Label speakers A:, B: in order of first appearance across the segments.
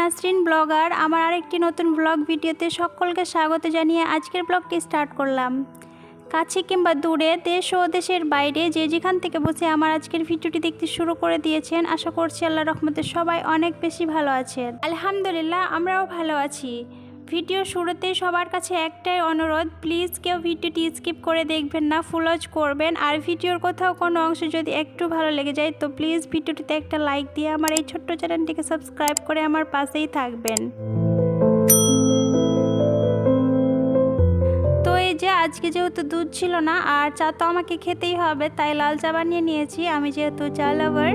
A: Nasrin blogger. আমার আরেকটি নতুন ব্লগ ভিডিওতে সকলকে স্বাগত জানিয়ে আজকের ব্লগটি স্টার্ট করলাম। কাছে কিংবা দূরে, দেশ ও দেশের বাইরে যে যেখান থেকে বসে আমার আজকের ভিডিওটি দেখতে শুরু করে দিয়েছেন, আশা করছি আল্লাহ রহমতে সবাই অনেক বেশি ভালো আছেন। আলহামদুলিল্লাহ, আমরাও ভালো আছি। ভিডিও শুরুতে সবার কাছে একটাই অনুরোধ প্লিজ কেউ ভিডিওটি স্কিপ করে দেখবেন না ফুলজ করবেন। আর ভিডিওর কোথাও কোনো অংশ যদি একটু ভালো লেগে যায়, তো প্লিজ ভিডিওটিতে একটা লাইক দিয়ে আমার এই ছোট্ট চ্যানেলটিকে সাবস্ক্রাইব করে আমার পাশেই থাকবেন। যে আজকে যেহেতু দুধ ছিল না, আর চা তো আমাকে খেতেই হবে, তাই লাল চা বানিয়ে নিয়েছি। আমি যেহেতু চা লাভার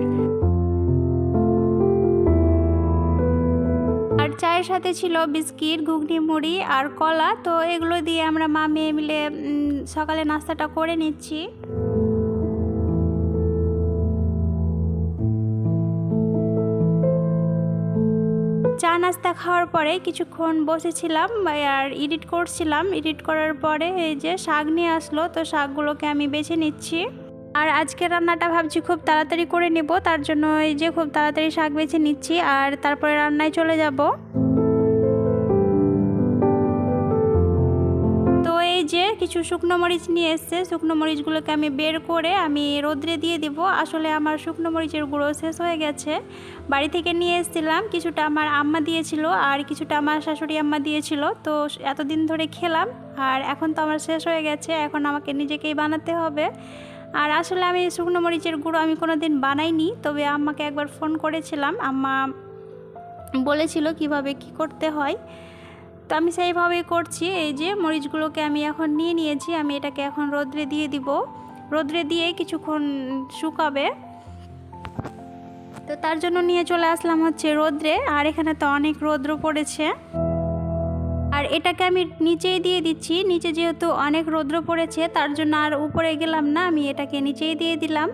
A: চায়ের সাথে ছিল বিস্কিট ঘুগনি মুড়ি আর কলা। তো এগুলো দিয়ে আমরা মা মেয়ে মিলে সকালে নাস্তাটা করে নিচ্ছি। চা নাস্তা খাওয়ার পরে কিছুক্ষণ বসেছিলাম আর এডিট করছিলাম। এডিট করার পরে এই যে শাক নিয়ে আসলো, তো শাকগুলোকে আমি বেছে নিচ্ছি। আর আজকে রান্নাটা ভাবছি খুব তাড়াতাড়ি করে নেব, তার জন্য এই যে খুব তাড়াতাড়ি শাক বেছে নিচ্ছি আর তারপরে রান্নায় চলে যাব। যে কিছু শুকনো মরিচ নিয়ে এসছে, শুকনো মরিচগুলোকে আমি বের করে আমি রোদ্রে দিয়ে দিব। আসলে আমার শুকনো মরিচের গুঁড়ো শেষ হয়ে গেছে। বাড়ি থেকে নিয়ে এসেছিলাম, কিছুটা আমার আম্মা দিয়েছিল আর কিছুটা আমার শাশুড়ি আম্মা দিয়েছিল। তো এতদিন ধরে খেলাম আর এখন তো আমার শেষ হয়ে গেছে, এখন আমাকে নিজেকেই বানাতে হবে। আর আসলে আমি শুকনো মরিচের গুঁড়ো আমি কোনো দিন বানাইনি, তবে আম্মাকে একবার ফোন করেছিলাম। আম্মা বলেছিল কীভাবে কি করতে হয়। তো আমি সেইভাবেই করছি। এই যে মরিচগুলোকে আমি এখন নিয়ে নিয়েছি, আমি এটাকে এখন রোদ্রে দিয়ে দিব। রোদ্রে দিয়ে কিছুক্ষণ শুকাবে। তো তার জন্য নিয়ে চলে আসলাম হচ্ছে রোদ্রে, আর এখানে তো অনেক রৌদ্র পড়েছে। আর এটাকে আমি নিচেই দিয়ে দিচ্ছি, নিচে যেহেতু অনেক রৌদ্র পড়েছে, তার জন্য আর উপরে গেলাম না, আমি এটাকে নিচেই দিয়ে দিলাম।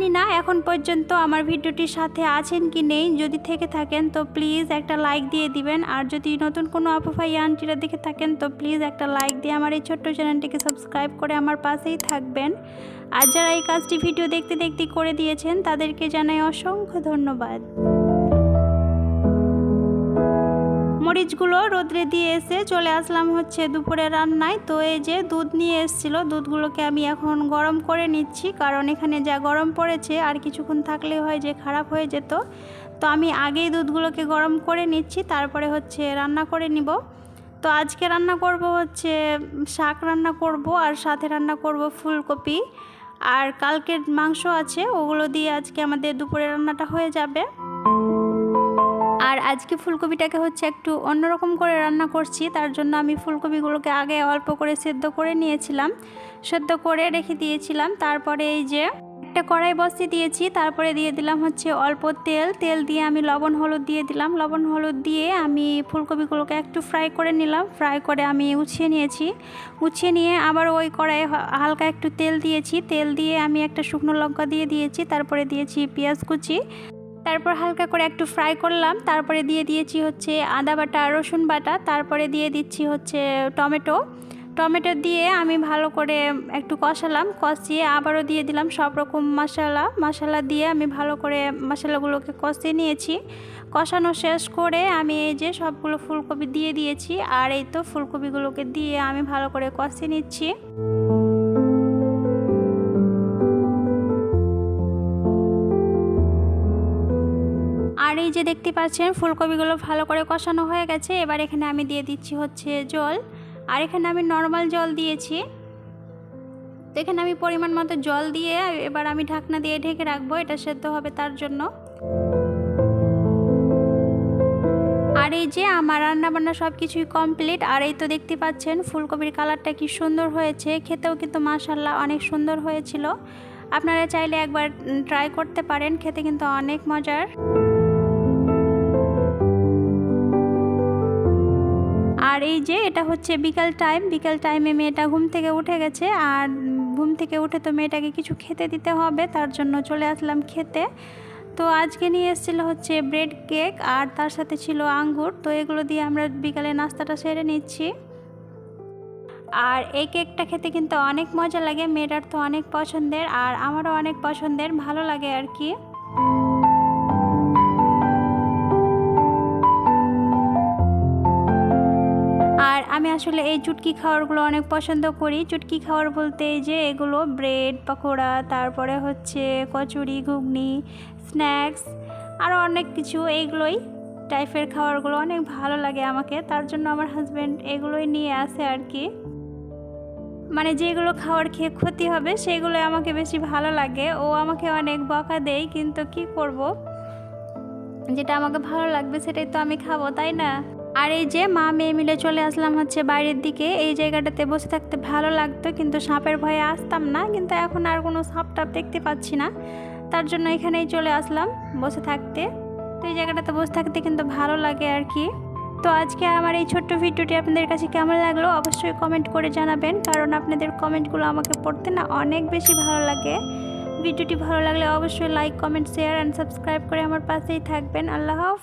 A: জানি না এখন পর্যন্ত আমার ভিডিওটির সাথে আছেন কি নেই। যদি থেকে থাকেন, তো প্লিজ একটা লাইক দিয়ে দিবেন। আর যদি নতুন কোনো আপুফাই আনটিরা দেখে থাকেন, তো প্লিজ একটা লাইক দিয়ে আমার এই ছোট্ট চ্যানেলটিকে সাবস্ক্রাইব করে আমার পাশেই থাকবেন। আর যারা এই কাজটি ভিডিও দেখতে দেখতে করে দিয়েছেন, তাদেরকে জানাই অসংখ্য ধন্যবাদ। মরিচগুলো রোদ্রে দিয়ে এসে চলে আসলাম হচ্ছে দুপুরে রান্নায়। তো এই যে দুধ নিয়ে এসেছিল, দুধগুলোকে আমি এখন গরম করে নিচ্ছি। কারণ এখানে যা গরম পড়েছে, আর কিছুক্ষণ থাকলে হয় যে খারাপ হয়ে যেত। তো আমি আগেই দুধগুলোকে গরম করে নিচ্ছি, তারপরে হচ্ছে রান্না করে নিব। তো আজকে রান্না করব হচ্ছে শাক রান্না করব, আর সাথে রান্না করব ফুলকপি। আর কালকের মাংস আছে, ওগুলো দিয়ে আজকে আমাদের দুপুরে রান্নাটা হয়ে যাবে। আর আজকে ফুলকপিটাকে হচ্ছে একটু অন্যরকম করে রান্না করছি, তার জন্য আমি ফুলকপিগুলোকে আগে অল্প করে সেদ্ধ করে নিয়েছিলাম। সেদ্ধ করে রেখে দিয়েছিলাম, তারপরে এই যে একটা কড়াই বসিয়ে দিয়েছি, তারপরে দিয়ে দিলাম হচ্ছে অল্প তেল। তেল দিয়ে আমি লবণ হলুদ দিয়ে দিলাম। লবণ হলুদ দিয়ে আমি ফুলকপিগুলোকে একটু ফ্রাই করে নিলাম। ফ্রাই করে আমি উছিয়ে নিয়েছি। উছিয়ে নিয়ে আবার ওই কড়াইয়ে হালকা একটু তেল দিয়েছি। তেল দিয়ে আমি একটা শুকনো লঙ্কা দিয়ে দিয়েছি, তারপরে দিয়েছি পেঁয়াজ কুচি। তারপর হালকা করে একটু ফ্রাই করলাম, তারপরে দিয়ে দিয়েছি হচ্ছে আদা বাটা, রসুন বাটা, তারপরে দিয়ে দিচ্ছি হচ্ছে টমেটো। টমেটো দিয়ে আমি ভালো করে একটু কষালাম, কষিয়ে আবারও দিয়ে দিলাম সব রকম মশলা। মশলা দিয়ে আমি ভালো করে মশলাগুলোকে কষিয়ে নিয়েছি। কষানো শেষ করে আমি এই যে সবগুলো ফুলকপি দিয়ে দিয়েছি, আর এই তো ফুলকপিগুলোকে দিয়ে আমি ভালো করে কষিয়ে নিচ্ছি। আর এই যে দেখতে পাচ্ছেন, ফুলকপিগুলো ভালো করে কষানো হয়ে গেছে। এবার এখানে আমি দিয়ে দিচ্ছি হচ্ছে জল। আর এখানে আমি নর্মাল জল দিয়েছি। তো এখানে আমি পরিমাণ মতো জল দিয়ে এবার আমি ঢাকনা দিয়ে ঢেকে রাখব। এটা সেদ্ধ হবে তার জন্য। আর এই যে আমার রান্না বান্না সব কিছুই কমপ্লিট আর এই তো দেখতে পাচ্ছেন, ফুলকপির কালারটা কি সুন্দর হয়েছে। খেতেও কিন্তু মাশাল্লাহ অনেক সুন্দর হয়েছিল। আপনারা চাইলে একবার ট্রাই করতে পারেন। খেতে কিন্তু অনেক মজার। আর এই যে এটা হচ্ছে বিকাল টাইম, বিকাল টাইমে মেয়েটা ঘুম থেকে উঠে গেছে আর ঘুম থেকে উঠে তো মেয়েটাকে কিছু খেতে দিতে হবে, তার জন্য চলে আসলাম খেতে। তো আজকে নিয়ে এসেছিল হচ্ছে ব্রেড কেক আর তার সাথে ছিল আঙ্গুর, তো এগুলো দিয়ে আমরা বিকালে নাস্তাটা সেরে নিচ্ছি। আর এই কেকটা খেতে কিন্তু অনেক মজা লাগে, মেয়েটার তো অনেক পছন্দের আর আমারও অনেক পছন্দের, ভালো লাগে আর কি। আমি আসলে এই চুটকি খাওয়ারগুলো অনেক পছন্দ করি। চুটকি খাওয়ার বলতে যে এগুলো ব্রেড, পকোড়া, তারপরে হচ্ছে কচুরি, ঘুগনি, স্ন্যাক্স আরও অনেক কিছু এইগুলোই টাইপের খাবারগুলো অনেক ভালো লাগে আমাকে। তার জন্য আমার হাজব্যান্ড এগুলোই নিয়ে আসে আর কি মানে যেগুলো খাওয়ার খেয়ে ক্ষতি হবে সেগুলো আমাকে বেশি ভালো লাগে। ও আমাকে অনেক বকা দেয়, কিন্তু কি করব? যেটা আমাকে ভালো লাগবে সেটাই তো আমি খাব, তাই না? আর এই যে মা মেয়ে মিলে চলে আসলাম হচ্ছে বাইরের দিকে, এই জায়গাটাতে বসে থাকতে ভালো লাগতো, কিন্তু সাপের ভয়ে আসতাম না, কিন্তু এখন আর কোনো সাপ টাপ দেখতে পাচ্ছি না। তার জন্য এখানেই চলে আসলাম বসে থাকতে। তো এই জায়গাটাতে বসে থাকতে কিন্তু ভালো লাগে আর কি। তো আজকে আমার এই ছোট্ট ভিডিওটি আপনাদের কাছে কেমন লাগল অবশ্যই কমেন্ট করে জানাবেন, কারণ আপনাদের কমেন্টগুলো আমাকে পড়তে না অনেক বেশি ভালো লাগে। ভিডিওটি ভালো লাগলে অবশ্যই like comment share and subscribe করে আমার পাশেই থাকবেন। আল্লাহ